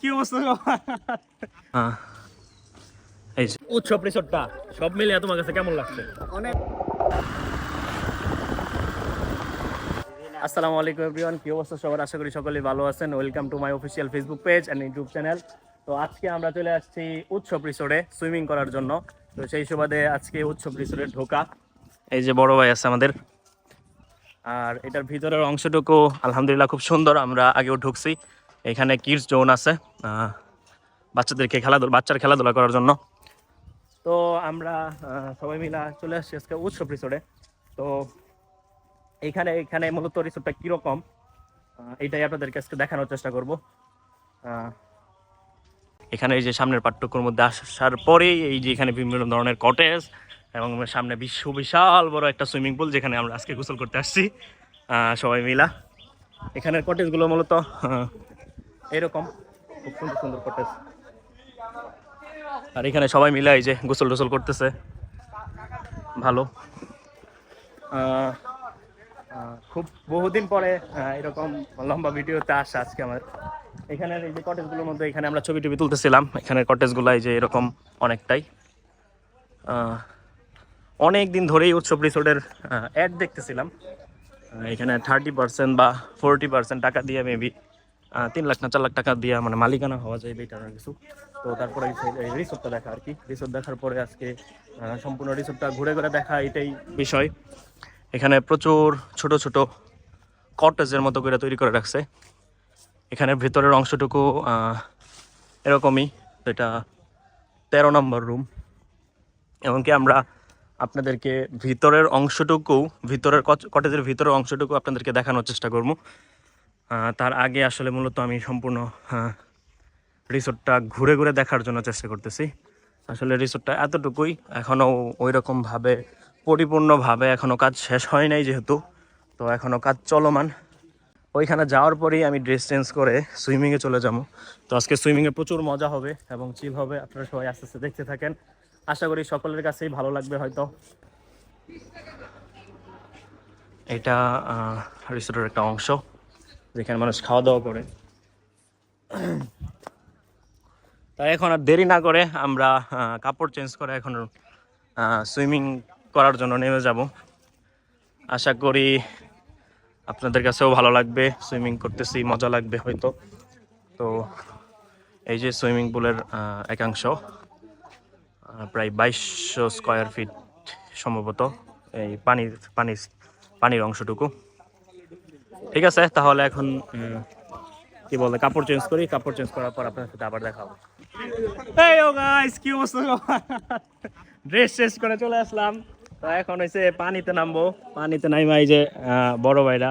কি অবস্থা এই সব মিলিয়ে তোমার কাছে কেমন লাগছে? অনেক আসসালামু আলাইকুম কি অবস্থা সবার? আশা করি সকলেই ভালো আছেন। Welcome to my Facebook page YouTube channel তো আজকে আমরা চলে আসছি উৎসব রিসোর্টে সুইমিং করার জন্য। তো সেই সুবাদে আজকে উৎসব রিসোর্টে ঢোকা। এই যে বড় ভাই আছে আমাদের। আর এটার ভিতরের অংশটুকু আলহামদুলিল্লাহ খুব সুন্দর, আমরা আগেও ঢুকছি। এখানে কিডস জোন আছে বাচ্চাদেরকে খেলাধুলা বাচ্চার খেলাধুলা করার জন্য। তো আমরা সবাই মিলা চলে আসছি আজকে উৎসব রিসোর্টে তো এইখানে এখানে মূলত রিসোর্টটা কীরকম এইটাই আপনাদেরকে আজকে দেখানোর চেষ্টা করব। এখানে এই যে সামনের পাঠ্যক্রমের মধ্যে আসার পরেই এই যে এখানে বিভিন্ন ধরনের কটেজ এবং সামনে বিশ্ব বিশাল বড় একটা সুইমিং পুল যেখানে আমরা আজকে গোসল করতে আসছি সবাই মিলা। এখানের কটেজগুলো মূলত এরকম খুব সুন্দর সুন্দর কটেজ আর এখানে সবাই মিলে এই যে গোসল টোসল করতেছে। ভালো। খুব বহুদিন পরে এরকম লম্বা ভিডিওতে আসা আজকে আমার। এখানের এই যে কটেজগুলোর মধ্যে এখানে আমরা ছবি টবি তুলতেছিলাম। এখানের কটেজগুলো এই যে এরকম অনেকটাই। অনেক দিন ধরেই উৎসব রিসোর্টের অ্যাড দেখতেছিলাম। এখানে থার্টি পার্সেন্ট বা ফোরটি পার্সেন্ট টাকা দিয়ে মেবি তিন লাখ না চার লাখ টাকা দিয়ে মানে মালিকানা হওয়া যায় বেটার কিছু। তো তারপরে রিসোর্টটা দেখা আর কি। রিসোর্ট দেখার পরে আজকে সম্পূর্ণ রিসোর্টটা ঘুরে ঘুরে দেখা এটাই বিষয়। এখানে প্রচুর ছোট ছোট কটেজের মতো করে তৈরি করে রাখছে। এখানে ভেতরের অংশটুকু এরকমই। এটা তেরো নম্বর রুম এমনকি আমরা আপনাদেরকে ভিতরের অংশটুকু, ভিতরের কটেজের ভিতরের অংশটুকু আপনাদেরকে দেখানোর চেষ্টা করব। তার আগে আসলে মূলত আমি সম্পূর্ণ রিসোর্টটা ঘুরে ঘুরে দেখার জন্য চেষ্টা করতেছি। আসলে রিসোর্টটা এতটুকুই, এখনও ওই রকমভাবে পরিপূর্ণভাবে এখনও কাজ শেষ হয় নাই যেহেতু, তো এখনও কাজ চলমান। ওইখানে যাওয়ার পরেই আমি ড্রেস চেঞ্জ করে সুইমিংয়ে চলে যাব। তো আজকে সুইমিংয়ে প্রচুর মজা হবে এবং চিল হবে, আপনারা সবাই আস্তে আস্তে দেখতে থাকেন। আশা করি সকলের কাছেই ভালো লাগবে হয়তো। এটা রিসোর্টের একটা অংশ। যেখানে মানুষ খাওয়া দাওয়া করে। তাই এখন আর দেরি না করে আমরা কাপড় চেঞ্জ করে এখন সুইমিং করার জন্য নেমে যাব। আশা করি আপনাদের কাছেও ভালো লাগবে সুইমিং করতেছি, মজা লাগবে হয়তো। তো এই যে সুইমিং পুলের একাংশ প্রায় বাইশশো স্কোয়ার ফিট সম্ভবত এই পানির পানির পানির অংশটুকু। ঠিক আছে, তাহলে এখন কি বলে, কাপড় চেঞ্জ করি, কাপড় চেঞ্জ করার পর আপনার সাথে আবার দেখা ড্রেস শেষ করে চলে আসলাম। এখন পানিতে নামবো। পানিতে এই যে বড় ভাইরা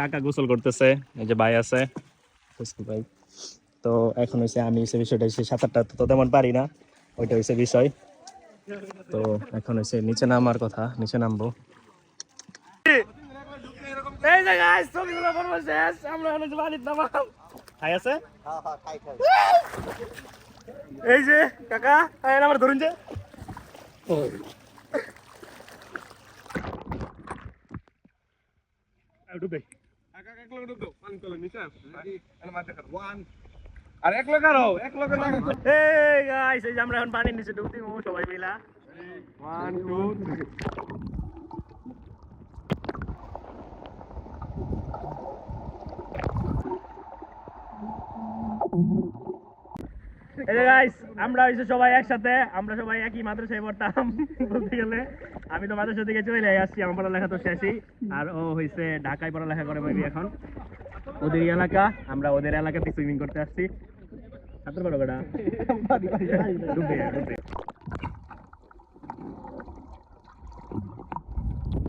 কাকা গোসল করতেছে, এই যে ভাই আছে। ভাই তো এখন হইছে আমি বিষয়টা সাঁতারটা তো তেমন পারি না। ওইটা হইছে বিষয়। তো এখন হইছে নিচে নামার কথা, নিচে নামবো। এই যে গাইস ছবিগুলো করব শেষ আমরা এখন হচ্ছে বাড়িতে নামাম খাই আছে? এই যে কাকা এই আমার ধরুন যে। ডুবে আর এক লোক আরও এক লোক এই গাইস এই যে আমরা এখন পানির নিচে ডুবতি সবাই মিলা। ওয়ান টু এই আমরা হইছে সবাই একসাথে আমরা সবাই একই মাদ্রাসায় পড়তাম বলতে গেলে। আমি তো মাদ্রাসা থেকে চলে আসছি আমার পড়ালেখা তো শেষই। আর ও হইছে ঢাকায় পড়ালেখা করে মেবি এখন। ওদের এলাকা আমরা ওদের এলাকাতে সুইমিং করতে আসছি। সাঁতার পারো কটা ডুবে ডুবে।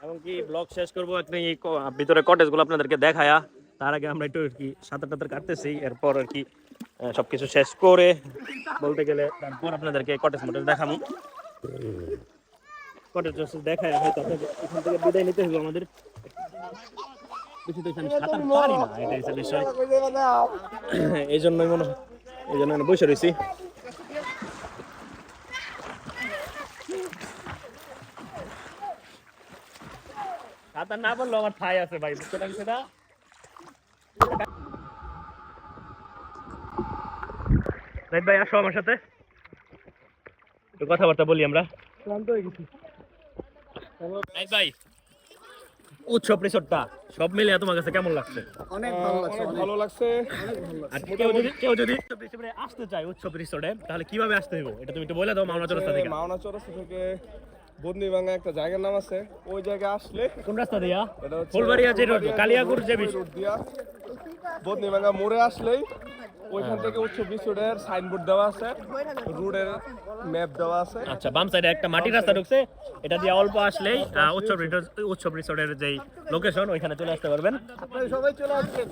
এমনকি ব্লগ শেষ করব ক- ভিতরে কটেজগুলো আপনাদেরকে দেখায়া, তার আগে আমরা একটু আর কি সাঁতার টাতার কাটতেছি, এরপর আর কি সব কিছু শেষ করে বলতে গেলে তারপর আপনাদেরকে কটেজ মটেজ দেখাবো কটেজ দেখায় হয়তো এখান থেকে বিদায় নিতে হবে আমাদের। এই জন্যই মনে এই জন্য বসে রয়েছি সাঁতার না বলল আমার ঠাই আছে ভাই বুঝতে লাগছে না রাইট ভাই আসো আমার সাথে। একটু কথাবার্তা বলি আমরা। ক্লান্ত হয়ে গেছি। রাইট ভাই উৎসব রিসোর্টটা সব মিলিয়ে তোমার কাছে কেমন লাগছে? অনেক ভালো লাগছে অনেক ভালো লাগছে। আর কেউ যদি কেউ যদি আসতে চায় উৎসব রিসোর্টে তাহলে কীভাবে আসতে হইব? এটা তুমি একটু বলে দাও মাওনা চৌরাস্তা থেকে। মাওনা চৌরাস্তা থেকে বদনিভাঙ্গা একটা জায়গার নাম আছে ওই জায়গায় আসলে কোন রাস্তা দিয়া? ফুলবাড়িয়া যে রোড কালিয়াগুড় যে রোড দিয়া। বদনিভাঙ্গা মোড়ে আসলেই ওইখান থেকে উচ্চ বিশ্বরের সাইনবোর্ড দেওয়া আছে রোডের ম্যাপ দেওয়া আছে। আচ্ছা বাম সাইডে একটা মাটির রাস্তা ঢুকছে এটা দিয়ে অল্প আসলেই রিসোর্ট উৎসব রিসোর্টের যেই লোকেশন ওইখানে চলে আসতে পারবেন। সবাই চলে আসবেন।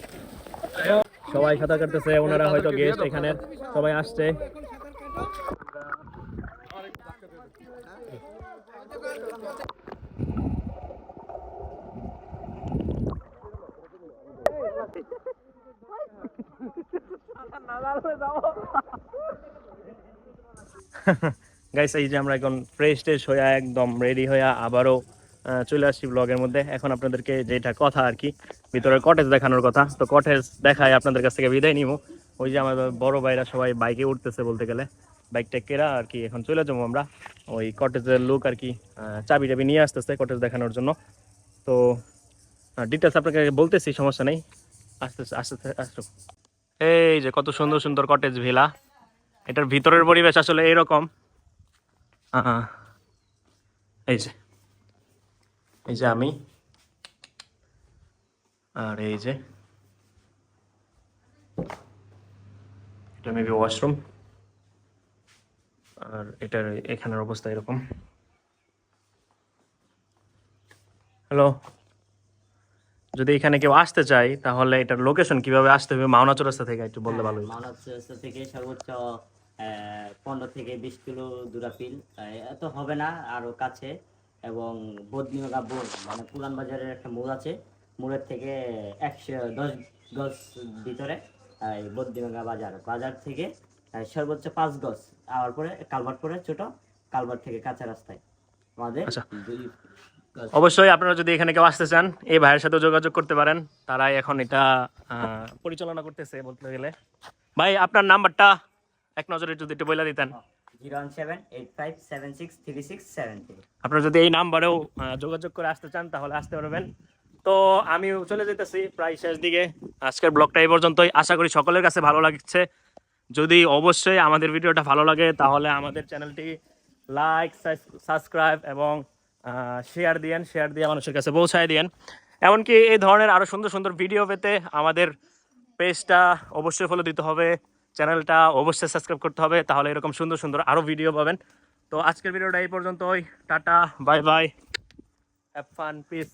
সবাই সাঁতার কাটতেছে ওনারা হয়তো গেস্ট এখানে সবাই আসছে। গাইস এই যে আমরা এখন ফ্রেশ ট্রেশ হয়ে একদম রেডি হয়ে আবারও চলে আসছি ব্লগের মধ্যে। এখন আপনাদেরকে যেটা কথা আর কি, ভিতরের কটেজ দেখানোর কথা। তো কটেজ দেখায় আপনাদের কাছ থেকে বিদায় নিব। ওই যে আমাদের বড় ভাইরা সবাই বাইকে উঠতেছে বলতে গেলে। বাইকটা কেরা আর কি এখন চলে যাব আমরা। ওই কটেজের লোক আর কি চাবি টাবি নিয়ে আসতেছে কটেজ দেখানোর জন্য। তো ডিটেলস আপনাকে বলতেছি, সমস্যা নেই। আস্তে আস্তে আস্তে আস্তে এই যে কত সুন্দর সুন্দর কটেজ ভিলা এটার ভিতরের পরিবেশ আসলে এইরকম এই যে এই যে আমি। আর এই যে, এটা মেবি ওয়াশরুম আর এটার এখানের অবস্থা এরকম। হ্যালো যদি এখানে কেউ আসতে চায়, তাহলে এটার লোকেশন কীভাবে আসতে হবে? মাওনা চৌরাস্তা থেকে একটু বললে ভালো হতো। মানব চৌরাস্তা থেকে সর্বোচ্চ পনেরো থেকে বিশ কিলো দূরাপিল এত হবে না, আরও কাছে। এবং বদনিমগা বোর্ড মানে পুরান বাজারের একটা মোড় আছে। মোড়ের থেকে একশো দশ গজ ভিতরে বদনিমগা বাজার। বাজার থেকে সর্বোচ্চ পাঁচ গজ আওয়ার পরে কালভার্ট করে ছোট কালভার্ট থেকে কাঁচা রাস্তায়। আমাদের আচ্ছা। অবশ্যই আপনারা যদি এখানে কেউ আসতে চান এই ভাইয়ের সাথে যোগাযোগ করতে পারেন। তারাই এখন এটা পরিচালনা করতেছে বলতে গেলে। ভাই আপনার নাম্বারটা এক নজরে যদি একটু বলে দিতেন। আপনারা যদি এই নাম্বারেও যোগাযোগ করে আসতে চান তাহলে আসতে পারবেন। তো আমি চলে যেতেছি প্রায় শেষ দিকে। আজকের ব্লগটা এই পর্যন্তই। আশা করি সকলের কাছে ভালো লাগছে। যদি অবশ্যই আমাদের ভিডিওটা ভালো লাগে, তাহলে আমাদের চ্যানেলটি লাইক সাবস্ক্রাইব এবং শেয়ার দিয়েন শেয়ার দিয়ে মানুষের কাছে পৌঁছায় দিয়েন। এমনকি এই ধরনের আরও সুন্দর সুন্দর ভিডিও পেতে আমাদের পেজটা অবশ্যই ফলো দিতে হবে, চ্যানেলটা অবশ্যই সাবস্ক্রাইব করতে হবে, তাহলে এরকম সুন্দর সুন্দর আরও ভিডিও পাবেন। তো আজকের ভিডিওটা এই পর্যন্তই, tata bye bye have fun peace